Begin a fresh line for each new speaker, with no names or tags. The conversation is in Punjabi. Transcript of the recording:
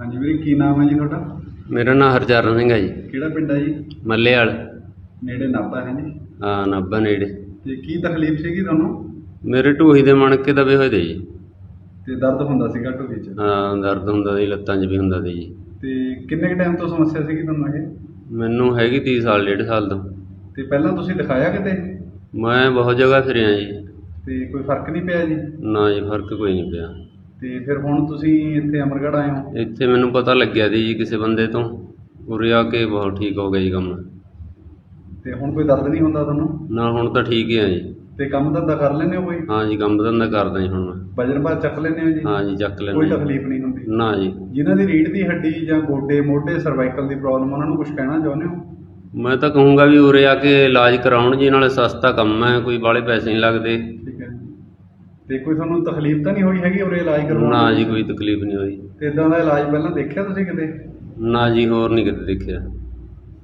ਹਾਂਜੀ ਵੀਰੇ ਕੀ ਨਾਮ ਹੈ ਜੀ ਤੁਹਾਡਾ?
ਮੇਰਾ ਨਾਮ ਹਰਚਰਨ ਸਿੰਘ ਹੈ ਜੀ।
ਕਿਹੜਾ ਪਿੰਡ ਹੈ ਜੀ?
ਮੱਲੇ ਵਾਲ
ਨੇੜੇ ਨਾਭਾ ਹੈ ਜੀ
ਆ ਨਾਭਾ ਨੇੜੇ।
ਤੇ ਕੀ ਤਕਲੀਫ ਸੀਗੀ ਤੁਹਾਨੂੰ?
ਮੇਰੇ ਢੂਹੀ ਦੇ ਮਣਕੇ ਦਬੇ ਹੋਏ ਤੇ ਜੀ।
ਤੇ ਦਰਦ ਹੁੰਦਾ ਸੀਗਾ ਢੋਲੀ 'ਚ?
ਹਾਂ ਦਰਦ ਹੁੰਦਾ ਸੀ ਲੱਤਾਂ 'ਚ ਵੀ ਹੁੰਦਾ ਸੀ ਜੀ।
ਤੇ ਕਿੰਨੇ ਕੁ ਟਾਈਮ ਤੋਂ ਸਮੱਸਿਆ ਸੀਗੀ ਤੁਹਾਨੂੰ ਇਹ?
ਮੈਨੂੰ ਹੈਗੀ 30 ਸਾਲ ਡੇਢ ਸਾਲ ਤੋਂ।
ਤੇ ਪਹਿਲਾਂ ਤੁਸੀਂ ਦਿਖਾਇਆ ਕਿਤੇ?
ਮੈਂ ਬਹੁਤ ਜਗ੍ਹਾ ਫਿਰਿਆ ਜੀ।
ਤੇ ਕੋਈ ਫ਼ਰਕ ਨਹੀਂ ਪਿਆ ਜੀ?
ਨਾ ਜੀ ਫ਼ਰਕ ਕੋਈ ਨਹੀਂ ਪਿਆ।
ਤੇ ਫਿਰ ਹੁਣ ਤੁਸੀਂ ਇੱਥੇ ਅਮਰਗੜ੍ਹ ਆਏ ਹੋ?
ਇੱਥੇ ਮੈਨੂੰ ਪਤਾ ਲੱਗਿਆ ਸੀ ਜੀ ਕਿਸੇ ਬੰਦੇ ਤੋਂ। ਉਰੇ ਆ ਕੇ ਬਹੁਤ ਠੀਕ ਹੋ ਗਿਆ ਜੀ ਕੰਮ।
ਤੇ ਹੁਣ ਕੋਈ ਦਰਦ ਨਹੀਂ ਹੁੰਦਾ ਤੁਹਾਨੂੰ?
ਨਾ ਹੁਣ ਤਾਂ ਠੀਕ ਹੀ ਆ ਜੀ।
ਤੇ ਕੰਮ ਧੰਦਾ ਕਰ ਲੈਂਦੇ ਹੋ ਕੋਈ?
ਹਾਂ ਜੀ ਕੰਮ ਧੰਦਾ ਕਰਦਾ ਜੀ ਹੁਣ। ਮੈਂ
ਵਜਨ ਭਾਰ ਚੱਕ ਲੈਂਦੇ ਹੋ ਜੀ?
ਹਾਂ ਜੀ ਚੱਕ
ਕੋਈ ਤਕਲੀਫ ਨਹੀਂ ਹੁੰਦੀ?
ਨਾ ਜੀ।
ਜਿਨ੍ਹਾਂ ਦੀ ਰੀੜ੍ਹ ਦੀ ਹੱਡੀ ਜਾਂ ਗੋਡੇ ਮੋਢੇ ਸਰਵਾਈਕਲ ਦੀ ਪ੍ਰੋਬਲਮ ਉਹਨਾਂ ਨੂੰ ਕੁਝ ਕਹਿਣਾ ਚਾਹੁੰਦੇ ਹੋ?
ਮੈਂ ਤਾਂ ਕਹੂੰਗਾ ਵੀ ਉਰੇ ਆ ਕੇ ਇਲਾਜ ਕਰਾਉਣ ਜੀ ਨਾਲੇ ਸਸਤਾ ਕੰਮ ਹੈ ਕੋਈ ਬਾਹਲੇ ਪੈਸੇ ਨਹੀਂ ਲੱਗਦੇ।
ਤੇ ਕੋਈ ਤੁਹਾਨੂੰ ਤਕਲੀਫ ਤਾਂ ਨਹੀਂ ਹੋਈ ਹੈਗੀ ਉਰੇ ਇਲਾਜ ਕਰਵਾਉਣ
ਨਾ
ਦੀ?
ਜੀ ਕੋਈ ਤਕਲੀਫ ਨਹੀਂ ਹੋਈ।
ਤੇ ਇਦਾਂ ਦਾ ਇਲਾਜ ਪਹਿਲਾਂ ਦੇਖਿਆ ਤੁਸੀਂ ਕਿਤੇ?
ਨਾ ਜੀ ਹੋਰ ਨਹੀਂ ਕਿਤੇ ਦੇਖਿਆ।